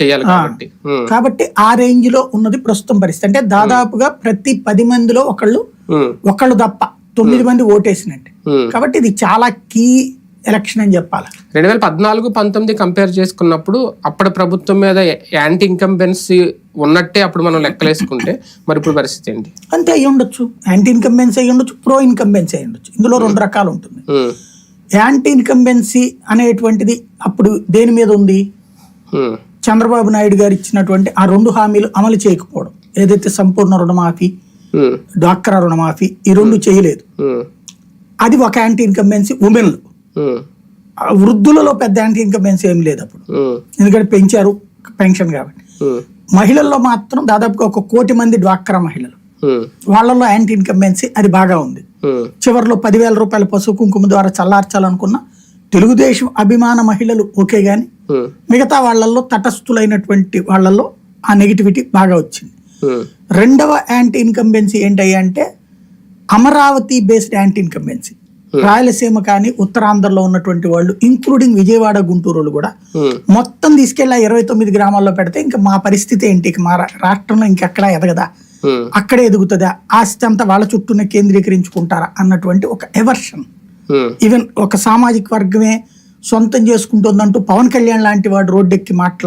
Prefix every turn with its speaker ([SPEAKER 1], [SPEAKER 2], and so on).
[SPEAKER 1] చేయాలి కాబట్టి.
[SPEAKER 2] కాబట్టి ఆ రేంజ్లో ఉన్నది ప్రస్తుతం పరిస్థితి. అంటే దాదాపుగా ప్రతి పది మందిలో ఒకళ్ళు ఒకళ్ళు తప్ప తొమ్మిది మంది ఓటేసినట్టు. కాబట్టి ఇది చాలా కీ ఎలక్షన్ అని చెప్పాలి.
[SPEAKER 1] రెండు వేల పద్నాలుగు పంతొమ్మిది కంపేర్ చేసుకున్నప్పుడు అప్పటి ప్రభుత్వం మీద యాంటీ ఇన్కంబెన్సీ ఉన్నట్టే అప్పుడు మనం లెక్కలేసుకుంటే మరి ఇప్పుడు పరిస్థితి ఏంటి?
[SPEAKER 2] అంతే అయి ఉండొచ్చు. యాంటీ ఇన్కంబెన్సీ అయి ఉండొచ్చు ప్రో ఇన్కంబెన్సీ అయి ఉండొచ్చు. ఇందులో రెండు రకాలు ఉంటుంది యాంటీ ఇన్కంబెన్సీ అనేటువంటిది అప్పుడు దేని మీద ఉంది? చంద్రబాబు నాయుడు గారు ఇచ్చినటువంటి ఆ రెండు హామీలు అమలు చేయకపోవడం ఏదైతే సంపూర్ణ రుణమాఫీ డ్వాక్రా రుణమాఫీ ఈ రెండు చేయలేదు. అది ఒక యాంటీ ఇన్కంబెన్సీ ఉమెన్లు.
[SPEAKER 1] ఉమ్,
[SPEAKER 2] వృద్ధులలో పెద్ద యాంటీ ఇన్కంబెన్సీ ఏం లేదు అప్పుడు. ఎందుకంటే పెంచారు పెన్షన్ కాబట్టి. మహిళల్లో మాత్రం దాదాపుగా ఒక కోటి మంది డ్వాక్రా మహిళలు.
[SPEAKER 1] ఉమ్,
[SPEAKER 2] వాళ్ళల్లో యాంటీ ఇన్కంబెన్సీ అది బాగా ఉంది. చివరిలో పదివేల రూపాయల పసుపు కుంకుమ ద్వారా చల్లార్చాలనుకున్న తెలుగుదేశం అభిమాన మహిళలు ఓకే గాని మిగతా వాళ్ళల్లో తటస్థులైనటువంటి వాళ్ళల్లో ఆ నెగిటివిటీ బాగా వచ్చింది. రెండవ యాంటీ ఇన్కంబెన్సీ ఏంటయ్యా అంటే Amaravati based anti incumbency Rayalaseema కానీ ఉత్తరాంధ్రలో ఉన్నటువంటి వాళ్ళు ఇంక్లూడింగ్ విజయవాడ గుంటూరు వాళ్ళు కూడా మొత్తం తీసుకెళ్ళి ఇరవై తొమ్మిది గ్రామాల్లో పెడితే ఇంకా మా పరిస్థితి ఏంటి? మా రాష్ట్రంలో ఇంకెక్కడా ఎదగదా? అక్కడే ఎదుగుతుందా? ఆస్తి అంతా వాళ్ళ చుట్టూనే కేంద్రీకరించుకుంటారా? అన్నటువంటి ఒక ఎవర్షన్
[SPEAKER 1] Hmm.
[SPEAKER 2] ఈవెన్ ఒక సామాజిక వర్గమే సొంతం చేసుకుంటుందంటూ పవన్ కళ్యాణ్ లాంటి వాడు రోడ్డెక్కి మాట్లాడు